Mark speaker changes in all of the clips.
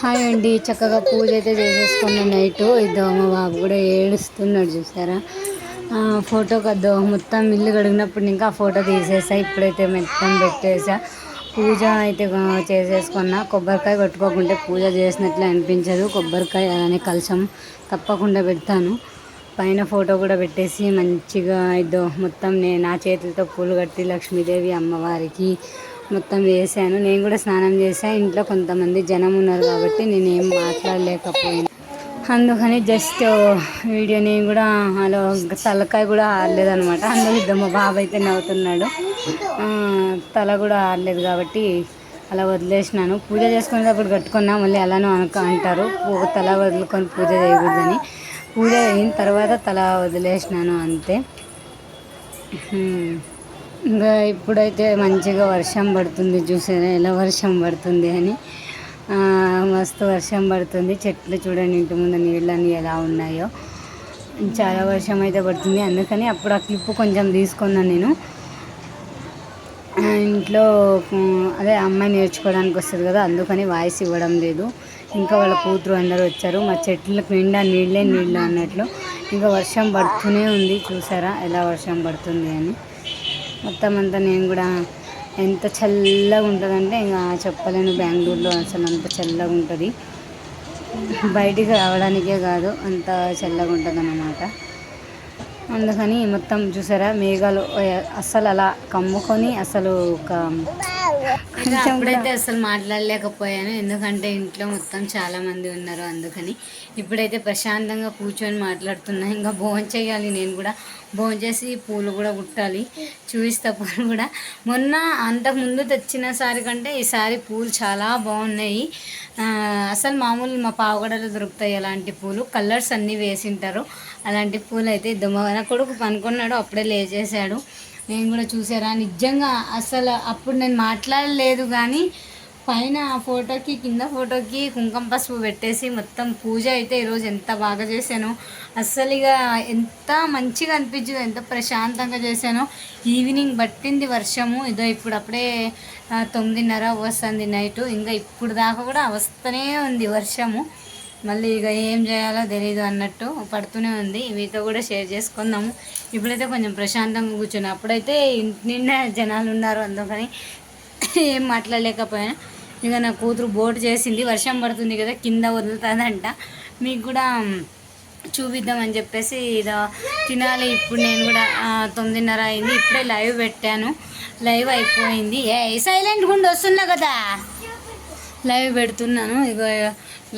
Speaker 1: Hi అండి చక్కగా పూజ అయితే చేసేసుకున్న నైట్. ఇద్దో మా బాబు కూడా ఏడుస్తున్నాడు చూసారా? ఫోటో ఫోటోకి మొత్తం ఇల్లు కడిగినప్పుడు ఇంకా ఆ ఫోటో తీసేసా ఇప్పుడైతే మొత్తం పెట్టేసా. పూజ అయితే చేసేసుకున్నా. కొబ్బరికాయ కొట్టుకోకుంటే పూజ చేసినట్లు అనిపించదు. కొబ్బరికాయ అలానే కలశం తప్పకుండా పెడతాను. పైన ఫోటో కూడా పెట్టేసి మంచిగా ఇద్దో మొత్తం నేను నా చేతులతో పూలు కట్టి లక్ష్మీదేవి అమ్మవారికి మొత్తం వేసాను నేను కూడా స్నానం చేసా ఇంట్లో కొంతమంది జనం ఉన్నారు కాబట్టి నేను ఏం అందుకని జస్ట్ వీడియో నేను కూడా అలా తలకాయ కూడా ఆడలేదనమాట అందులో ఇద్దరు మా బాబు అయితే నవ్వుతున్నాడు. తల కూడా ఆడలేదు కాబట్టి అలా వదిలేసినాను. పూజ చేసుకునేటప్పుడు కట్టుకున్నా మళ్ళీ అలానో అనక అంటారు. తల వదులుకొని పూజ చేయకూడదని. పూజ అయిన తర్వాత తల వదిలేసినాను అంతే. ఇంకా ఇప్పుడైతే మంచిగా వర్షం పడుతుంది చూసారా ఎలా వర్షం పడుతుంది అని. మస్తు వర్షం పడుతుంది. చెట్లు చూడండి ఇంటి ముందు నీళ్ళని ఎలా ఉన్నాయో. చాలా వర్షం అయితే పడుతుంది. అందుకని అప్పుడు ఆ క్లిప్ కొంచెం తీసుకున్నాను నేను. ఇంట్లో అదే అమ్మాయి నేర్చుకోవడానికి వస్తుంది కదా అందుకని వాయిస్ ఇవ్వడం లేదు. ఇంకా వాళ్ళ కూతురు అందరూ వచ్చారు. మా చెట్లకు నిండా నీళ్ళే నీళ్ళు అన్నట్లు. ఇంకా వర్షం పడుతూనే ఉంది. చూసారా ఎలా వర్షం పడుతుంది అని. మొత్తం అంతా నేను కూడా ఎంత చల్లగా ఉంటుందంటే ఇంకా చెప్పలేను బెంగళూరులో అసలు అంత చల్లగా ఉంటుంది. బయటికి రావడానికే కాదు అంత చల్లగా ఉంటుంది అన్నమాట అందుకని మొత్తం చూసారా మేఘాలు అసలు అస్సలు అలా కమ్ముకొని అసలు ఒక కొంచెం అప్పుడైతే అసలు మాట్లాడలేకపోయాను. ఎందుకంటే ఇంట్లో మొత్తం చాలా మంది ఉన్నారు అందుకని. ఇప్పుడైతే ప్రశాంతంగా కూర్చొని మాట్లాడుతున్నా ఇంకా భోజనం చేయాలి నేను కూడా. భోంచేసి చేసి పూలు కూడా కుట్టాలి. చూపిస్తా పూలు కూడా. మొన్న అంతకు ముందు తెచ్చిన సారి కంటే ఈసారి పూలు చాలా బాగున్నాయి. అసలు మామూలు మా పావుగడలో దొరుకుతాయి అలాంటి పూలు. కలర్స్ అన్నీ వేసింటారు. అలాంటి పూలు అయితే దుమ్మ కొడుకు పనుకున్నాడు అప్పుడే లేచేసాడు నేను కూడా చూసారా నిజంగా అసలు అప్పుడు నేను మాట్లాడలేదు కానీ పైన ఆ ఫోటోకి కింద ఫోటోకి కుంకుమ పసుపు పెట్టేసి మొత్తం పూజ అయితే ఈరోజు ఎంత బాగా చేశాను. అస్సలు ఇక ఎంత మంచిగా అనిపించింది ఎంత ప్రశాంతంగా చేశాను. ఈవినింగ్ పట్టింది వర్షము. ఇదో ఇప్పుడు అప్పుడే తొమ్మిదిన్నర వస్తుంది నైట్. ఇంకా ఇప్పుడు దాకా కూడా వస్తూనే ఉంది వర్షము. మళ్ళీ ఇక ఏం చేయాలో తెలియదు అన్నట్టు పడుతూనే ఉంది. మీతో కూడా షేర్ చేసుకుందాము. ఇప్పుడైతే కొంచెం ప్రశాంతంగా కూర్చున్నా. అప్పుడైతే ఇంటి నిండా జనాలు ఉన్నారు అందుకని ఏం మాట్లాడలేకపోయాను. ఇక నా కూతురు బోటు చేసింది వర్షం పడుతుంది కదా కింద వదులుతుందంట. మీకు కూడా చూపిద్దామని చెప్పేసి ఇదో తినాలి. ఇప్పుడు నేను కూడా తొమ్మిదిన్నర అయింది. ఇప్పుడే లైవ్ పెట్టాను. లైవ్ అయిపోయింది. ఏ సైలెంట్ గుండి వస్తున్నా కదా. లైవ్ పెడుతున్నాను. ఇక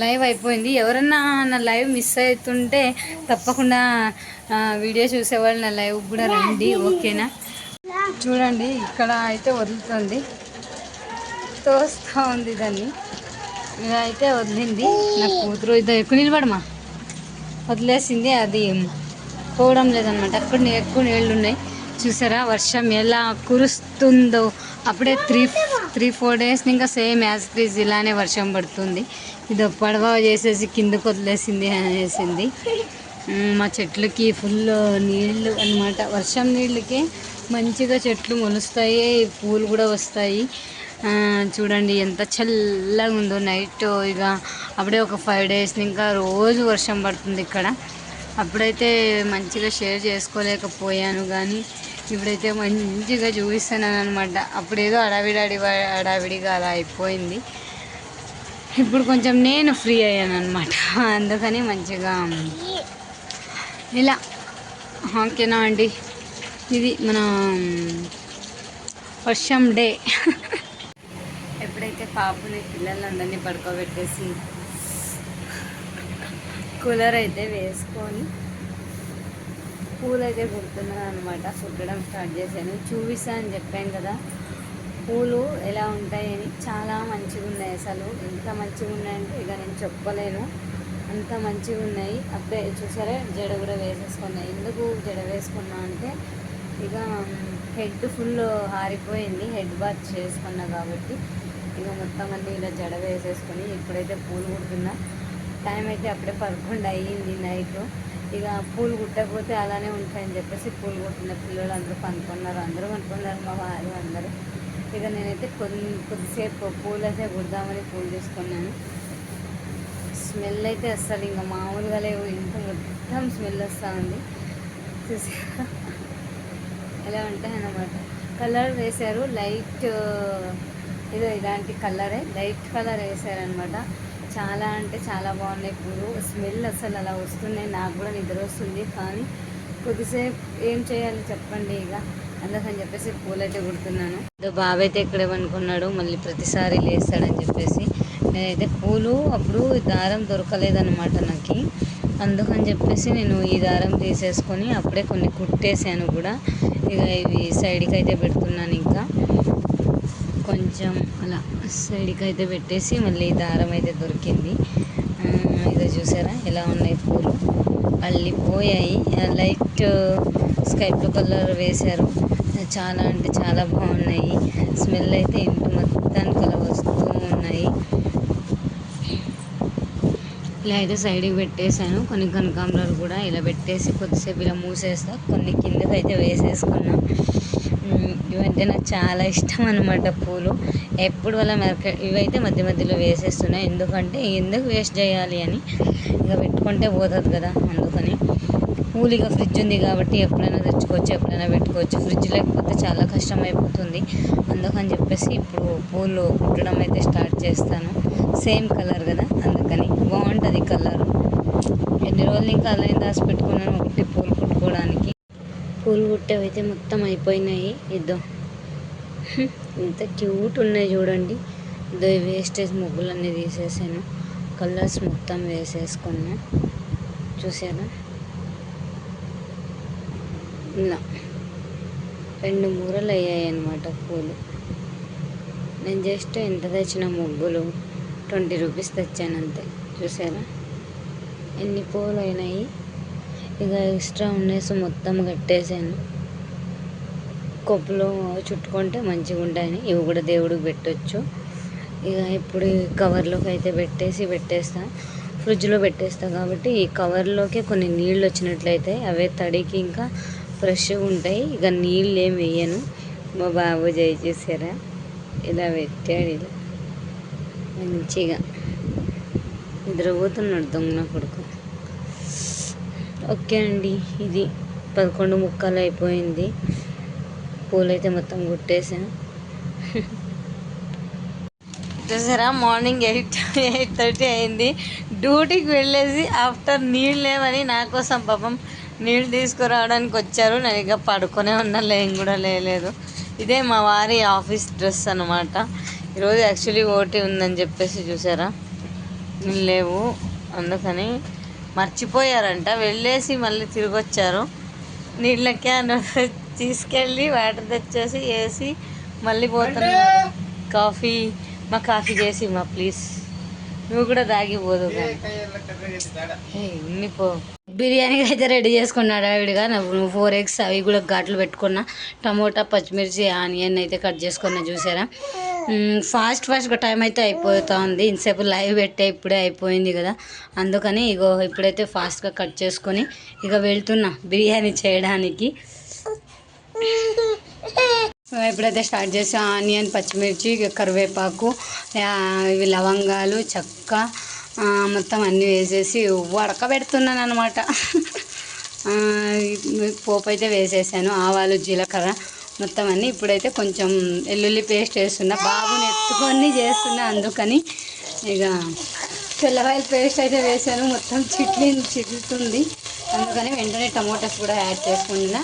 Speaker 1: లైవ్ అయిపోయింది. ఎవరన్నా నా లైవ్ మిస్ అవుతుంటే తప్పకుండా వీడియో చూసేవాళ్ళు నా లైవ్ కూడా రండి. ఓకేనా? చూడండి ఇక్కడ అయితే వదులుతుంది. తోస్తూ ఉంది దాన్ని. ఇలా అయితే వదిలింది. నా కూతురు ఇదో ఎక్కువ నిలబడమా? వదిలేసింది. అది పోవడం లేదనమాట అక్కడ ఎక్కువ నీళ్ళు ఉన్నాయి. చూసారా? వర్షం ఎలా కురుస్తుందో. అప్పుడే త్రీ త్రీ ఫోర్ డేస్ ఇంకా సేమ్ యాజ్ క్రీజ్ ఇలానే వర్షం పడుతుంది. ఇది పడవ చేసేసి కిందకు వదిలేసింది అనేసింది. మా చెట్లకి ఫుల్ నీళ్ళు అన్నమాట. వర్షం నీళ్ళకి మంచిగా చెట్లు మొలుస్తాయి. పూలు కూడా వస్తాయి. చూడండి ఎంత చల్లగా ఉందో నైట్ ఇక అప్పుడే ఒక ఫైవ్ డేస్ ఇంకా రోజు వర్షం పడుతుంది ఇక్కడ. అప్పుడైతే మంచిగా షేర్ చేసుకోలేకపోయాను కానీ ఇప్పుడైతే మంచిగా చూపిస్తున్నాను అనమాట అప్పుడేదో అడావిడాడి అడావిడిగా అలా అయిపోయింది. ఇప్పుడు కొంచెం నేను ఫ్రీ అయ్యాను అనమాట అందుకని మంచిగా ఇలా. ఓకేనా అండి? ఇది మన వర్షం డే. పాపని పిల్లలందరినీ పడుకోబెట్టేసి కూలర్ అయితే వేసుకొని పూలు అయితే కుడుతున్నాను అనమాట కుట్టడం స్టార్ట్ చేశాను. చూపిస్తా అని చెప్పాను కదా. పూలు ఎలా ఉంటాయని చాలా మంచిగా ఉన్నాయి అసలు. ఎంత మంచిగా ఉన్నాయంటే ఇక నేను చెప్పలేను. అంత మంచిగా ఉన్నాయి. అప్పుడే చూసారా? జడ కూడా వేసేసుకున్నా. ఎందుకు జడ వేసుకున్నా అంటే ఇక హెడ్ ఫుల్ ఆరిపోయింది హెడ్ బాత్ చేసుకున్నా కాబట్టి. ఇక మొత్తం అన్నీ ఇలా జడ వేసేసుకొని ఇప్పుడైతే పూలు కుడుతున్నా. టైం అయితే అప్పుడే పదకొండు అయ్యింది నైట్ ఇక పూలు కుట్టకపోతే అలానే ఉంటాయని చెప్పేసి పూలు కుట్టిన పిల్లలు అందరూ పనుకున్నారు. అందరూ పనుకున్నారు మా వారు అందరూ. ఇక నేనైతే కొన్ని కొద్దిసేపు పూలు అయితే కుడదామని పూలు తీసుకున్నాను. స్మెల్ అయితే అస్సలు ఇంకా మామూలుగా లేవు. ఇంత మొత్తం స్మెల్ వస్తూ ఉంది ఎలా ఉంటాయి అన్నమాట కలర్ వేశారు లైట్ ఏదో ఇలాంటి కలరే లైట్ కలర్ వేసారనమాట. చాలా అంటే చాలా బాగున్నాయి పూలు. స్మెల్ అసలు అలా వస్తున్నాయి. నాకు కూడా నిద్ర వస్తుంది. కానీ కొద్దిసేపు ఏం చేయాలి చెప్పండి ఇక. అందుకని చెప్పేసి పూలైతే కుడుతున్నాను. ఏదో బాబు అయితే ఎక్కడేమనుకున్నాడు మళ్ళీ ప్రతిసారి లేస్తాడని చెప్పేసి. నేనైతే పూలు అప్పుడు దారం దొరకలేదన్నమాట నాకు. అందుకని చెప్పేసి నేను ఈ దారం తీసేసుకొని అప్పుడే కొన్ని కుట్టేసాను కూడా. ఇక ఇవి సైడ్కి అయితే పెడుతున్నాను ఇంకా. కొంచెం అలా సైడ్కి అయితే పెట్టేసి మళ్ళీ దారం అయితే దొరికింది. ఇదో చూసారా? ఎలా ఉన్నాయి పూలు? అల్లిపోయాయి లైట్ స్కై బ్లూ కలర్ వేశారు. చాలా అంటే చాలా బాగున్నాయి. స్మెల్ అయితే ఇంటి మొత్తానికి అలా వస్తూ ఉన్నాయి. ఇలా అయితే సైడ్కి పెట్టేశాను. కొన్ని కనకాంబరాలు కూడా ఇలా పెట్టేసి కొద్దిసేపు ఇలా మూసేస్తా. కొన్ని కిందకి అయితే వేసేసుకున్నాను ఇవంటే నాకు చాలా ఇష్టం అనమాట పూలు. ఎప్పుడు వాళ్ళ మెరక ఇవైతే మధ్య మధ్యలో వేసేస్తున్నాయి. ఎందుకంటే ఎందుకు వేస్ట్ చేయాలి అని ఇక పెట్టుకుంటే పోతుంది కదా అందుకని. పూలు ఇక ఫ్రిడ్జ్ ఉంది కాబట్టి ఎప్పుడైనా తెచ్చుకోవచ్చు ఎప్పుడైనా పెట్టుకోవచ్చు. ఫ్రిడ్జ్ లేకపోతే చాలా కష్టం అయిపోతుంది. అందుకని చెప్పేసి ఇప్పుడు పూలు కుట్టడం అయితే స్టార్ట్ చేస్తాను. సేమ్ కలర్ కదా అందుకని. బాగుంటుంది కలర్. ఎన్ని రోజులు ఇంకా అలా దాచి పెట్టుకున్నాను ఒకటి పూలు కుట్టుకోవడానికి. పూలు కుట్టేవైతే మొత్తం అయిపోయినాయి. ఇద్దో ఎంత క్యూట్ ఉన్నాయి చూడండి. ఇదో వేస్టేజ్ ముగ్గులన్నీ తీసేసాను. కలర్స్ మొత్తం వేసేసుకున్నా. చూసారా? ఇలా. రెండు మూరలు అయ్యాయి అన్నమాట పూలు. నేను జస్ట్ ఎంత తెచ్చిన ముగ్గులు? ట్వంటీ రూపీస్ తెచ్చాను అంతే. చూసారా? ఎన్ని పూలు అయినాయి? ఇక ఎక్స్ట్రా ఉండేసి మొత్తం కట్టేసాను కొప్పులో చుట్టుకుంటే మంచిగా ఉంటాయని ఇవి కూడా దేవుడికి పెట్టొచ్చు. ఇక ఇప్పుడు కవర్లోకి అయితే పెట్టేసి పెట్టేస్తా. ఫ్రిడ్జ్లో పెట్టేస్తా కాబట్టి ఈ కవర్లోకి కొన్ని నీళ్ళు వచ్చినట్లయితే అవే తడికి ఇంకా ఫ్రెష్గా ఉంటాయి. ఇక నీళ్ళు ఏం వేయను. మా బాబు చేయి ఇలా పెట్టాడు ఇలా. మంచిగా. నిద్రపోతున్నాడు దొంగన కొడుకు. ఓకే అండి. ఇది పదకొండు ముక్కలు అయిపోయింది. పూలైతే మొత్తం కుట్టేసాను చూసారా? మార్నింగ్ ఎయిట్ ఎయిట్ థర్టీ అయింది. డ్యూటీకి వెళ్ళేసి ఆఫ్టర్ నీళ్ళు లేవని నా కోసం పాపం నీళ్ళు తీసుకురావడానికి వచ్చారు. నేను ఇక పడుకునే ఉన్నా లేం కూడా లేలేదు. ఇదే మా వారి ఆఫీస్ డ్రెస్ అనమాట ఈరోజు యాక్చువల్లీ ఓటీ ఉందని చెప్పేసి చూసారా? నీళ్ళు లేవు. అందుకని మర్చిపోయారంట. వెళ్ళేసి మళ్ళీ తిరిగి వచ్చారు నీళ్ళ క్యాన్ తీసుకెళ్ళి వాటర్ తెచ్చేసి వేసి మళ్ళీ పోతున్నారు కాఫీ మా కాఫీ చేసి మా ప్లీజ్. నువ్వు కూడా తాగిపోదు ఇన్ని పో బిర్యానీకి అయితే రెడీ చేసుకున్నాడు ఆవిడగా. నువ్వు ఫోర్ ఎగ్స్ అవి కూడా ఘాట్లు పెట్టుకున్నా. టమోటా పచ్చిమిర్చి ఆనియన్ అయితే కట్ చేసుకున్నా చూసారా? ఫాస్ట్ ఫాస్ట్గా టైం అయితే అయిపోతూ ఉంది. ఇంతసేపు లైవ్ పెట్టే ఇప్పుడే అయిపోయింది కదా. అందుకని ఇగో ఇప్పుడైతే ఫాస్ట్గా కట్ చేసుకొని ఇక వెళ్తున్నా బిర్యానీ చేయడానికి. ఎప్పుడైతే స్టార్ట్ చేసి ఆనియన్ పచ్చిమిర్చి కరివేపాకు ఇవి లవంగాలు చెక్క మొత్తం అన్నీ వేసేసి ఉడకబెడుతున్నాను అనమాట పోపు అయితే వేసేసాను. ఆవాలు జీలకర్ర మొత్తం అన్నీ ఇప్పుడైతే కొంచెం వెల్లుల్లి పేస్ట్ వేస్తున్నా. బాబుని ఎత్తుకొని చేస్తున్నా అందుకని ఇక తెల్లవాయిల పేస్ట్ అయితే వేసాను. మొత్తం చిట్లి చిట్లుతుంది అందుకని వెంటనే టమోటాస్ కూడా యాడ్ చేసుకుంటున్నా.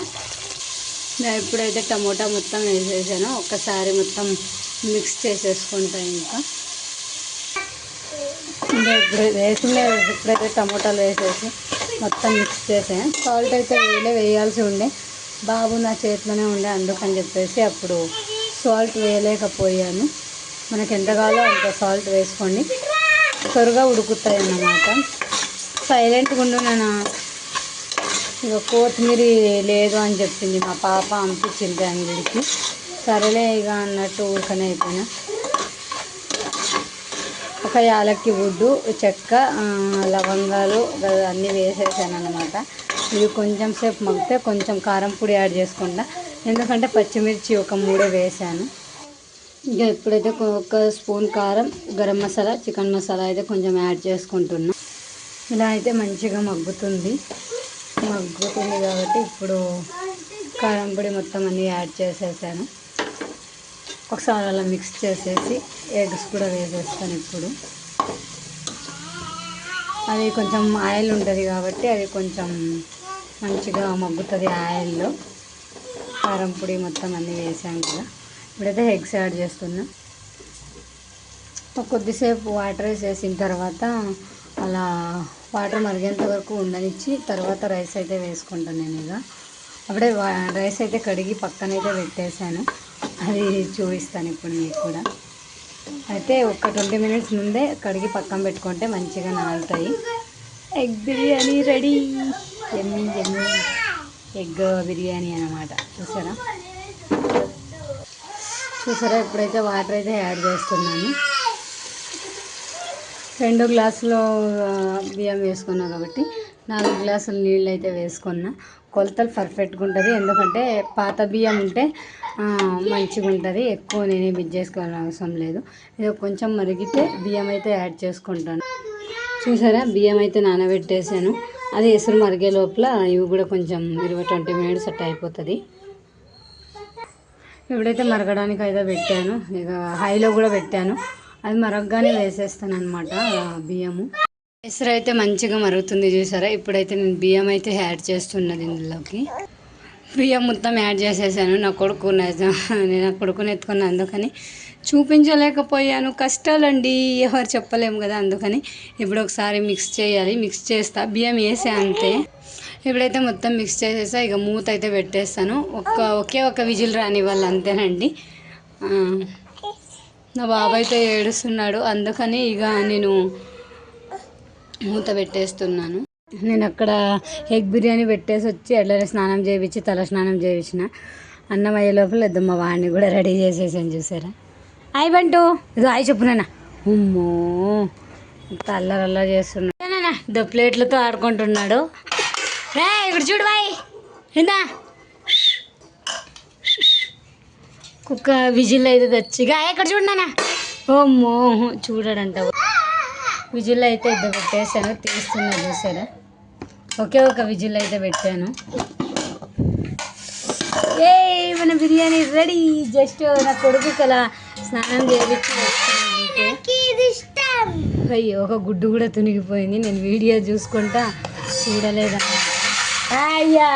Speaker 1: నేను ఇప్పుడైతే టమోటా మొత్తం వేసేసాను. ఒక్కసారి మొత్తం మిక్స్ చేసేసుకుంటా ఇంకా. ఇంకా ఇప్పుడు వేసుకునే ఇప్పుడైతే టమోటాలు వేసేసి మొత్తం మిక్స్ చేసాను సాల్ట్ అయితే వేయలే వేయాల్సి ఉండే. బాబు నా చేతిలోనే ఉండే అందుకని చెప్పేసి అప్పుడు సాల్ట్ వేయలేకపోయాను. మనకి ఎంత కావాలో అంత సాల్ట్ వేసుకోండి. త్వరగా ఉడుకుతాయి అన్నమాట సైలెంట్గా ఉండు ఇక కొత్తిమీర లేదు అని చెప్పింది మా పాప పంపించింది అంగడికి సరేలే ఇక అన్నట్టు ఊరికనే అయిపోయినా. ఒక యాలక్కి గుడ్డు చెక్క లవంగాలు అన్నీ వేసేసాను అనమాట ఇవి కొంచెం సేపు మగ్గితే కొంచెం కారం పొడి యాడ్ చేసుకుంటా. ఎందుకంటే పచ్చిమిర్చి ఒక మూడే వేసాను. ఇక ఇప్పుడైతే ఒక స్పూన్ కారం గరం మసాలా చికెన్ మసాలా అయితే కొంచెం యాడ్ చేసుకుంటున్నా. ఇలా అయితే మంచిగా మగ్గుతుంది. మగ్గుతుంది కాబట్టి ఇప్పుడు కారం పొడి మొత్తం అన్నీ యాడ్ చేసేసాను. ఒకసారి అలా మిక్స్ చేసేసి ఎగ్స్ కూడా వేసేస్తాను ఇప్పుడు. అది కొంచెం ఆయిల్ ఉంటుంది కాబట్టి అది కొంచెం మంచిగా మగ్గుతుంది ఆయిల్లో. కారం పొడి మొత్తం అన్నీ వేసాం కదా. ఇప్పుడైతే ఎగ్స్ యాడ్ చేస్తున్నా. కొద్దిసేపు వాటర్ వేసేసిన తర్వాత అలా వాటర్ మరిగేంత వరకు ఉండనిచ్చి తర్వాత రైస్ అయితే వేసుకుంటాను నేను ఇక. అప్పుడే రైస్ అయితే కడిగి పక్కనైతే పెట్టేశాను. అది చూపిస్తాను ఇప్పుడు మీకు కూడా. అయితే ఒక ట్వంటీ మినిట్స్ ముందే కడిగి పక్కన పెట్టుకుంటే మంచిగా నాలుతాయి. Egg biryani ready. ఎమ్మి ఎమ్మి ఎగ్ బిర్యానీ అన్నమాట. చూసారా? చూసారా? ఇప్పుడైతే వాటర్ అయితే యాడ్ చేస్తున్నాను. రెండు గ్లాసులు బియ్యం వేసుకున్నా కాబట్టి నాలుగు గ్లాసులు నీళ్ళు అయితే వేసుకున్నా. కొలతలు పర్ఫెక్ట్గా ఉంటుంది. ఎందుకంటే పాత బియ్యం ఉంటే మంచిగా ఉంటుంది. ఎక్కువ నేనే బిజ్ చేసుకోవాలని అవసరం లేదు. ఇది కొంచెం మరిగితే బియ్యం అయితే యాడ్ చేసుకుంటాను. చూసారా? బియ్యం అయితే నానబెట్టేసాను అది ఎసురు మరిగే లోపల ఇవి కూడా కొంచెం ఇరవై ట్వంటీ మినిట్స్ అట్ట అయిపోతుంది. ఇప్పుడైతే మరగడానికి అయితే పెట్టాను. ఇక హైలో కూడా పెట్టాను. అది మరగగానే వేసేస్తాను అనమాట బియ్యము. ఎసరు అయితే మంచిగా మరుగుతుంది చూసారా? ఇప్పుడైతే నేను బియ్యం అయితే యాడ్ చేస్తున్నది ఇందులోకి. బియ్యం మొత్తం యాడ్ చేసేసాను. నా కొడుకు నేను నా కొడుకుని ఎత్తుకున్నా అందుకని చూపించలేకపోయాను. కష్టాలండి ఎవరు చెప్పలేము కదా అందుకని. ఇప్పుడు ఒకసారి మిక్స్ చేయాలి. మిక్స్ చేస్తా. బియ్యం వేసే అంతే. ఇప్పుడైతే మొత్తం మిక్స్ చేసేసా. ఇక మూత అయితే పెట్టేస్తాను. ఒక్క ఒకే ఒక విజిల్ రాని వాళ్ళు అంతేనండి నా బాబు అయితే ఏడుస్తున్నాడు. అందుకని ఇక నేను మూత పెట్టేస్తున్నాను. నేను అక్కడ ఎగ్ బిర్యానీ పెట్టేసి వచ్చి ఎట్లనే స్నానం చేయించి తల స్నానం చేయించిన అన్నం అయ్యే లోపల ఇద్దరు మా వాడిని కూడా రెడీ చేసేసాను చూసారా? హాయ్ బంటు. ఇది హాయ్ చెప్పు నాన్న. ఉమ్మో ఇంత అల్లరల్లా చేస్తున్నాడు దో ప్లేట్లతో ఆడుకుంటున్నాడు. రే ఇక్కడ చూడు బాయ్. ఇందా కుక్క విజిల్ అయితే తెచ్చిగా ఇక్కడ చూడు ఓమ్మో చూడడంట. విజిల్ అయితే ఇద్దరు పెట్టేశాను తీస్తున్నా చూసారా? ఒకే ఒక విజిల్ అయితే పెట్టాను. ఏ మన బిర్యానీ రెడీ. జస్ట్ నా కొడుకు కలా స్నానం చేయించి అయ్యో ఒక గుడ్డు కూడా తునిగిపోయింది. నేను వీడియో చూసుకుంటా అయ్యా.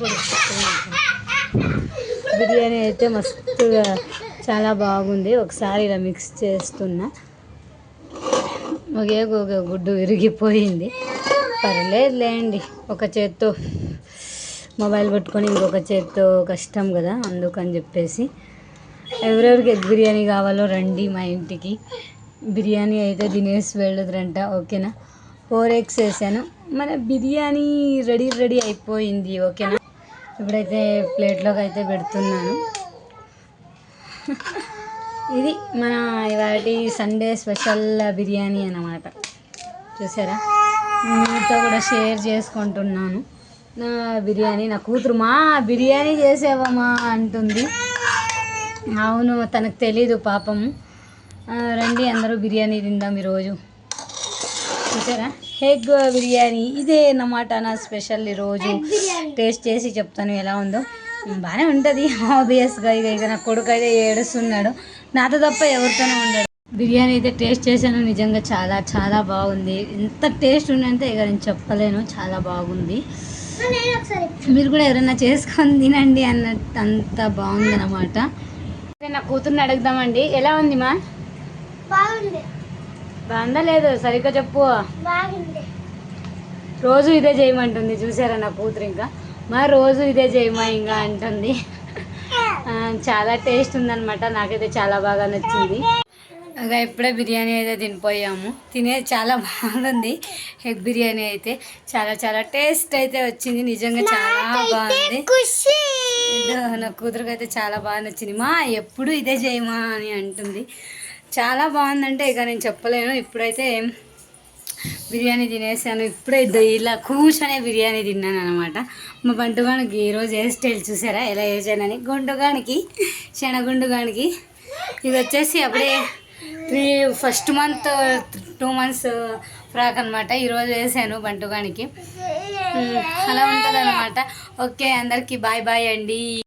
Speaker 1: కొడుకు బిర్యానీ అయితే మస్తుగా చాలా బాగుంది. ఒకసారి ఇలా మిక్స్ చేస్తున్నా. ఒకే ఒక గుడ్డు విరిగిపోయింది. పర్లేదులేండి. ఒక చేత్తో మొబైల్ పట్టుకొని ఇంకొక చేత్తో కష్టం కదా అందుకని చెప్పేసి ఎవరెవరికి ఎగ్ బిర్యానీ కావాలో రండి మా ఇంటికి. బిర్యానీ అయితే తినేసి వెళ్ళదురంట ఓకేనా? ఫోర్ ఎగ్స్ వేసాను. మన బిర్యానీ రెడీ రెడీ అయిపోయింది ఓకేనా? ఇప్పుడైతే ప్లేట్లోకి అయితే పెడుతున్నాను. ఇది మన ఇవాటి సండే స్పెషల్ బిర్యానీ అన్నమాట. చూసారా? మీతో కూడా షేర్ చేసుకుంటున్నాను. నా బిర్యానీ నా కూతురు మా బిర్యానీ చేసేవమ్మా అంటుంది. అవును తనకు తెలీదు పాపం. రండి అందరూ బిర్యానీ తిందాం ఈరోజు. చూసారా? ఎగ్ బిర్యానీ ఇదే అన్నమాట నా స్పెషల్ ఈరోజు. టేస్ట్ చేసి చెప్తాను ఎలా ఉందో. బాగానే ఉంటుంది ఆబ్వియస్గా ఇక ఇక నా కొడుకు అయితే ఏడుస్తున్నాడు. నాతో తప్ప ఎవరితోనూ ఉండడు. బిర్యానీ అయితే టేస్ట్ చేశాను నిజంగా చాలా చాలా బాగుంది. ఎంత టేస్ట్ ఉందంటే ఇక నేను చెప్పలేను చాలా బాగుంది. మీరు కూడా ఎవరైనా చేసుకొని తినండి అన్నట్టు అంత బాగుంది అనమాట నా కూతుర్ని అడుగుదామండి. ఎలా ఉంది మా?
Speaker 2: బాగుంది.
Speaker 1: బాగుందా లేదు? సరిగ్గా చెప్పు.
Speaker 2: బాగుంది.
Speaker 1: రోజు ఇదే చేయమంటుంది. చూసారా నా కూతురు ఇంకా? మా రోజు ఇదే చేయమా ఇంకా అంటుంది. చాలా టేస్ట్ ఉందన్నమాట. నాకైతే చాలా బాగా నచ్చింది. ఇక ఇప్పుడే బిర్యానీ అయితే తినిపోయాము. తినే చాలా బాగుంది. ఎగ్ బిర్యానీ అయితే చాలా చాలా టేస్ట్ అయితే వచ్చింది. నిజంగా చాలా బాగుంది. నా కూతురుకి అయితే చాలా బాగా నచ్చింది. మా ఎప్పుడు ఇదే చేయమా అని అంటుంది. చాలా బాగుందంటే ఇక నేను చెప్పలేను. ఇప్పుడైతే బిర్యానీ తినేసాను. ఇప్పుడే ఇలా కూర్చొనే బిర్యానీ తిన్నాను అనమాట మా బంటుగానికి ఈరోజు హెయిర్ స్టైల్ చూసారా? ఎలా వేసానని గుండుగానికి శనగుండుగానికి ఇది వచ్చేసి అప్పుడే three first month two months frock అనమాట ఈరోజు వేసాను బంటుగానికి అలా ఉంటుంది అనమాట ఓకే అందరికీ బాయ్ బాయ్ అండి.